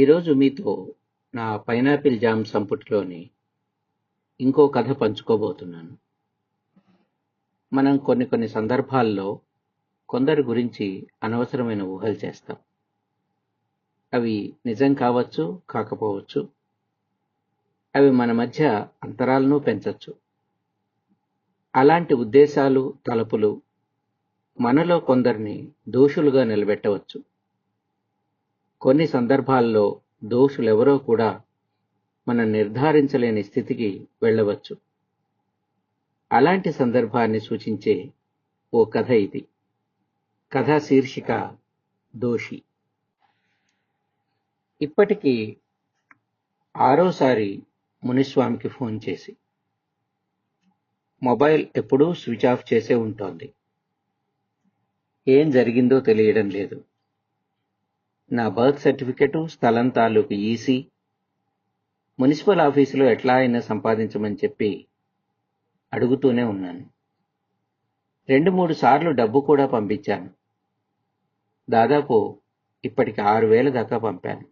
ఈరోజు మీతో నా పైనాపిల్ జామ్ సంపుటిలోని ఇంకో కథ పంచుకోబోతున్నాను. మనం కొన్ని కొన్ని సందర్భాల్లో కొందరి గురించి అనవసరమైన ఊహలు చేస్తాం. అవి నిజం కావచ్చు కాకపోవచ్చు. అవి మన మధ్య అంతరాలను పెంచచ్చు. అలాంటి ఉద్దేశాలు తలపులు మనలో కొందరిని దోషులుగా నిలబెట్టవచ్చు. కొన్ని సందర్భాల్లో దోషులెవరో కూడా మనం నిర్ధారించలేని స్థితికి వెళ్ళవచ్చు. అలాంటి సందర్భాన్ని సూచించే ఓ కథ ఇది. కథ శీర్షిక దోషి. ఇప్పటికీ ఆరోసారి మునిస్వామికి ఫోన్ చేసి మొబైల్ ఎప్పుడూ స్విచ్ ఆఫ్ చేసే ఉంటోంది. ఏం జరిగిందో తెలియడం లేదు. నా బర్త్ సర్టిఫికెట్ స్థలం తాలూకు ఈసీ మున్సిపల్ ఆఫీసులో ఎట్లా అయినా సంపాదించమని చెప్పి అడుగుతూనే ఉన్నాను. రెండు మూడు సార్లు డబ్బు కూడా పంపించాను. దాదాపు ఇప్పటికి ఆరు వేల దాకా పంపాను.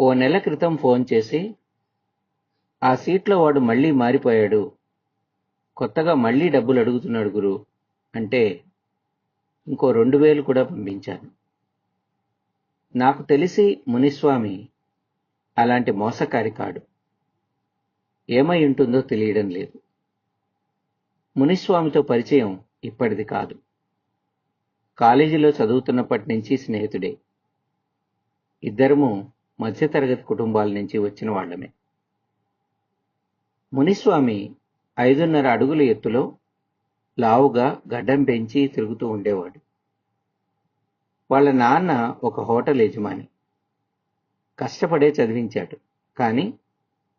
ఓ నెల క్రితం ఫోన్ చేసి ఆ సీట్లో వాడు మళ్ళీ మారిపోయాడు. కొత్తగా మళ్ళీ డబ్బులు అడుగుతున్నాడు గురు. అంటే ఇంకో రెండు వేలు కూడా పంపించాను. నాకు తెలిసి మునిస్వామి అలాంటి మోసకారి కాడు. ఏమై ఉంటుందో తెలియడం లేదు. మునిస్వామితో పరిచయం ఇప్పటిది కాదు. కాలేజీలో చదువుతున్నప్పటి నుంచి స్నేహితుడే. ఇద్దరము మధ్యతరగతి కుటుంబాల నుంచి వచ్చిన వాళ్ళమే. మునిస్వామి ఐదున్నర అడుగుల ఎత్తులో లావుగా గడ్డం పెంచి తిరుగుతూ ఉండేవాడు. వాళ్ళ నాన్న ఒక హోటల్ యజమాని. కష్టపడే చదివించాడు. కానీ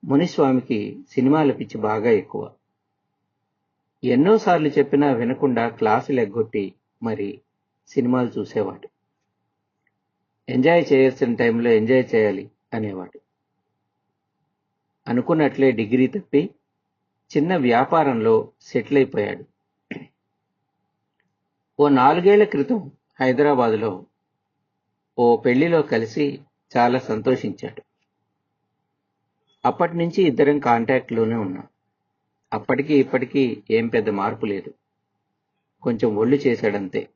మునిస్వామికి సినిమాల పిచ్చి బాగా ఎక్కువ. ఎన్నోసార్లు చెప్పినా వినకుండా క్లాసులు ఎగ్గొట్టి మరి సినిమాలు చూసేవాడు. ఎంజాయ్ చేయాల్సిన టైంలో ఎంజాయ్ చేయాలి అనేవాడు. అనుకున్నట్లే డిగ్రీ తప్పి చిన్న వ్యాపారంలో సెటిల్ అయిపోయాడు. ఓ నాలుగేళ్ళ క్రితం హైదరాబాదులో ఓ పెళ్ళిలో కలిసి చాలా సంతోషించాడు. అప్పటి నుంచి ఇద్దరం కాంటాక్ట్లోనే ఉన్నాం. అప్పటికి ఇప్పటికీ ఏం పెద్ద మార్పు లేదు. కొంచెం ఒళ్ళు చేశాడంతే.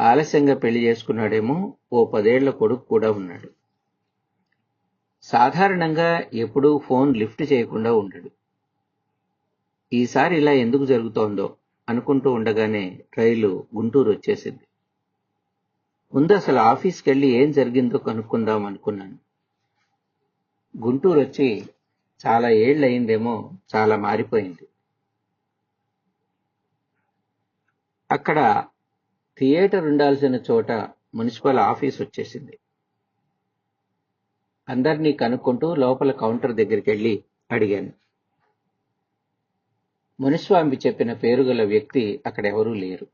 ఆలస్యంగా పెళ్ళి చేసుకున్నాడేమో ఓ పదేళ్ళ కొడుకు కూడా ఉన్నాడు. సాధారణంగా ఎప్పుడూ ఫోన్ లిఫ్ట్ చేయకుండా ఉండడు. ఈసారి ఇలా ఎందుకు జరుగుతోందో అనుకుంటూ ఉండగానే రైలు గుంటూరు వచ్చేసింది. ముందు అసలు ఆఫీస్కి వెళ్ళి ఏం జరిగిందో కనుక్కుందాం అనుకున్నాను. గుంటూరు వచ్చి చాలా ఏళ్ళు అయిందేమో చాలా మారిపోయింది. అక్కడ థియేటర్ ఉండాల్సిన చోట మున్సిపల్ ఆఫీస్ వచ్చేసింది. అందరినీ కనుక్కుంటూ లోపల కౌంటర్ దగ్గరికి వెళ్ళి అడిగాను. మునిస్వామి చెప్పిన పేరు గల వ్యక్తి అక్కడ ఎవరూ లేరు.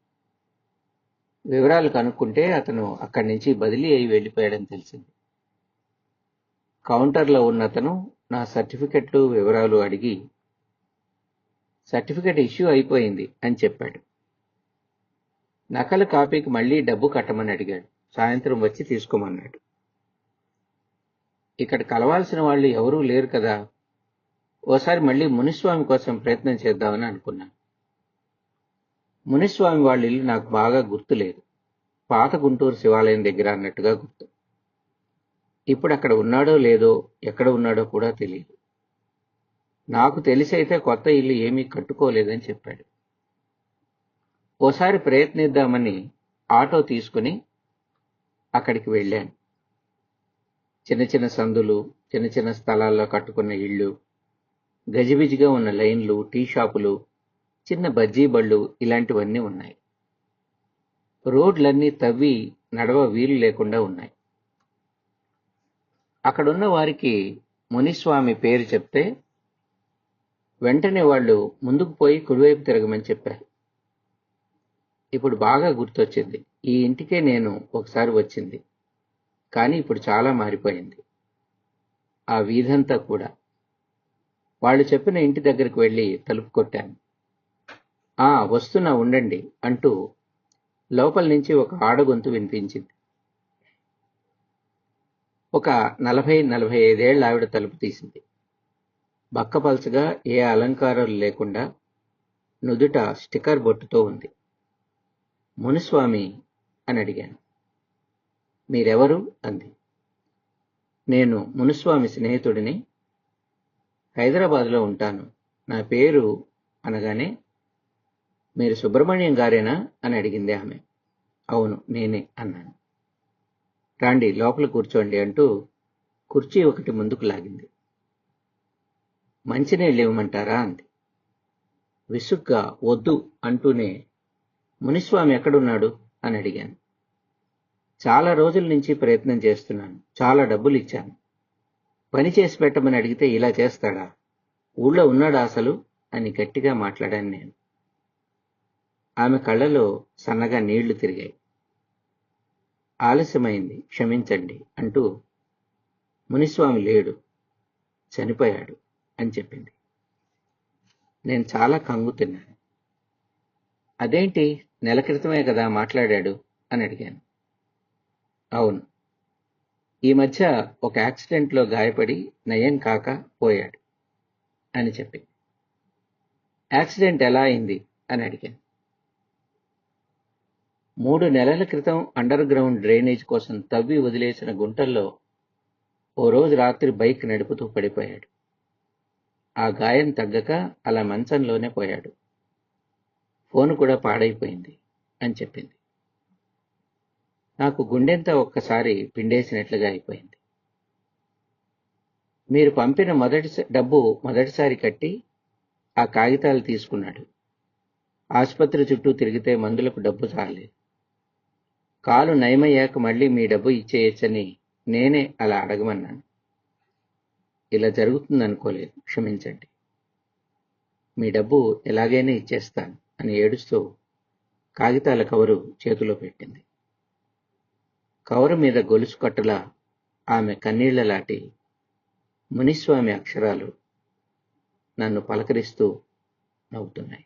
వివరాలు కనుక్కుంటే అతను అక్కడి నుంచి బదిలీ అయి వెళ్ళిపోయాడని తెలిసింది. కౌంటర్లో ఉన్న అతను నా సర్టిఫికెట్లు వివరాలు అడిగి సర్టిఫికెట్ ఇష్యూ అయిపోయింది అని చెప్పాడు. నకలు కాపీకి మళ్ళీ డబ్బు కట్టమని అడిగాడు. సాయంత్రం వచ్చి తీసుకోమన్నాడు. ఇక్కడ కలవాల్సిన వాళ్ళు ఎవరూ లేరు కదా ఓసారి మళ్ళీ మునిస్వామి కోసం ప్రయత్నం చేద్దామని అనుకున్నాను. మునిస్వామి వాళ్ళ ఇల్లు నాకు బాగా గుర్తులేదు. పాత గుంటూరు శివాలయం దగ్గర అన్నట్టుగా గుర్తు. ఇప్పుడు అక్కడ ఉన్నాడో లేదో ఎక్కడ ఉన్నాడో కూడా తెలియదు నాకు తెలిసి అయితే కొత్త ఇల్లు ఏమీ కట్టుకోలేదని చెప్పాడు. ఓసారి ప్రయత్నిద్దామని ఆటో తీసుకుని అక్కడికి వెళ్ళాను. చిన్న చిన్న సందులు చిన్న చిన్న స్థలాల్లో కట్టుకున్న ఇళ్ళు గజిబిజిగా ఉన్న లైన్లు టీ షాపులు చిన్న బజ్జీ బళ్ళు ఇలాంటివన్నీ ఉన్నాయి. రోడ్లన్నీ తవ్వి నడవ వీలు లేకుండా ఉన్నాయి. అక్కడున్న వారికి మునిస్వామి పేరు చెప్తే వెంటనే వాళ్ళు ముందుకు పోయి కుడివైపు తిరగమని చెప్పారు. ఇప్పుడు బాగా గుర్తొచ్చింది. ఈ ఇంటికే నేను ఒకసారి వచ్చింది. కానీ ఇప్పుడు చాలా మారిపోయింది. ఆ వీధంతా కూడా. వాళ్ళు చెప్పిన ఇంటి దగ్గరికి వెళ్ళి తలుపు కొట్టాను. ఆ వస్తున్నా ఉండండి అంటూ లోపల నుంచి ఒక ఆడగొంతు వినిపించింది. ఒక నలభై నలభై ఐదేళ్ళ ఆవిడ తలుపు తీసింది. బక్కపల్చగా ఏ అలంకారాలు లేకుండా నుదుట స్టిక్కర్ బొట్టుతో ఉంది. మునుస్వామి అని అడిగాను. మీరెవరు? అంది. నేను మునుస్వామి స్నేహితుడిని హైదరాబాద్లో ఉంటాను. నా పేరు అనగానే మీరు సుబ్రహ్మణ్యం గారేనా అని అడిగింది ఆమె. అవును నేనే అన్నాను. రాండి లోపల కూర్చోండి అంటూ కుర్చీ ఒకటి ముందుకు లాగింది. మంచినీళ్ళు ఇవ్వమంటారా అంది. విసుగ్గా వద్దు అంటూనే మునిస్వామి ఎక్కడున్నాడు అని అడిగాను. చాలా రోజుల నుంచి ప్రయత్నం చేస్తున్నాను చాలా డబ్బులు ఇచ్చాను. పని చేసి పెట్టమని అడిగితే ఇలా చేస్తాడా? ఊళ్ళో ఉన్నాడా అసలు? అని గట్టిగా మాట్లాడాను నేను. ఆమె కళ్ళలో సన్నగా నీళ్ళు తిరిగాయి. ఆలస్యమైంది క్షమించండి అంటూ మునిస్వామి లేడు చనిపోయాడు అని చెప్పింది. నేను చాలా కంగు తిన్నాను. అదేంటి నెల క్రితమే కదా మాట్లాడాడు అని అడిగాను. అవును ఈ మధ్య ఒక యాక్సిడెంట్లో గాయపడి నయం కాక పోయాడు అని చెప్పింది యాక్సిడెంట్ ఎలా అయింది అని అడిగాను. మూడు నెలల క్రితం అండర్ గ్రౌండ్ డ్రైనేజ్ కోసం తవ్వి వదిలేసిన గుంటల్లో ఓ రోజు రాత్రి బైక్ నడుపుతూ పడిపోయాడు. ఆ గాయం తగ్గక అలా మంచంలోనే పోయాడు. ఫోన్ కూడా పాడైపోయింది అని చెప్పింది. నాకు గుండెంతా ఒక్కసారి పిండేసినట్లుగా అయిపోయింది. మీరు పంపిన మొదటి డబ్బు మొదటిసారి కట్టి ఆ కాగితాలు తీసుకున్నాడు. ఆసుపత్రి చుట్టూ తిరిగితే మందులకు డబ్బు చాలేదు కాలు నయమయ్యాక మళ్ళీ మీ డబ్బు ఇచ్చేయచ్చని నేనే అలా అడగమన్నాను. ఇలా జరుగుతుందనుకోలేదు క్షమించండి. మీ డబ్బు ఎలాగైనా ఇచ్చేస్తాను అని ఏడుస్తూ కాగితాల కవరు చేతిలో పెట్టింది. కవరు మీద గొలుసు కట్టులా ఆమె కన్నీళ్ళలాటి మునిస్వామి అక్షరాలు నన్ను పలకరిస్తూ నవ్వుతున్నాయి.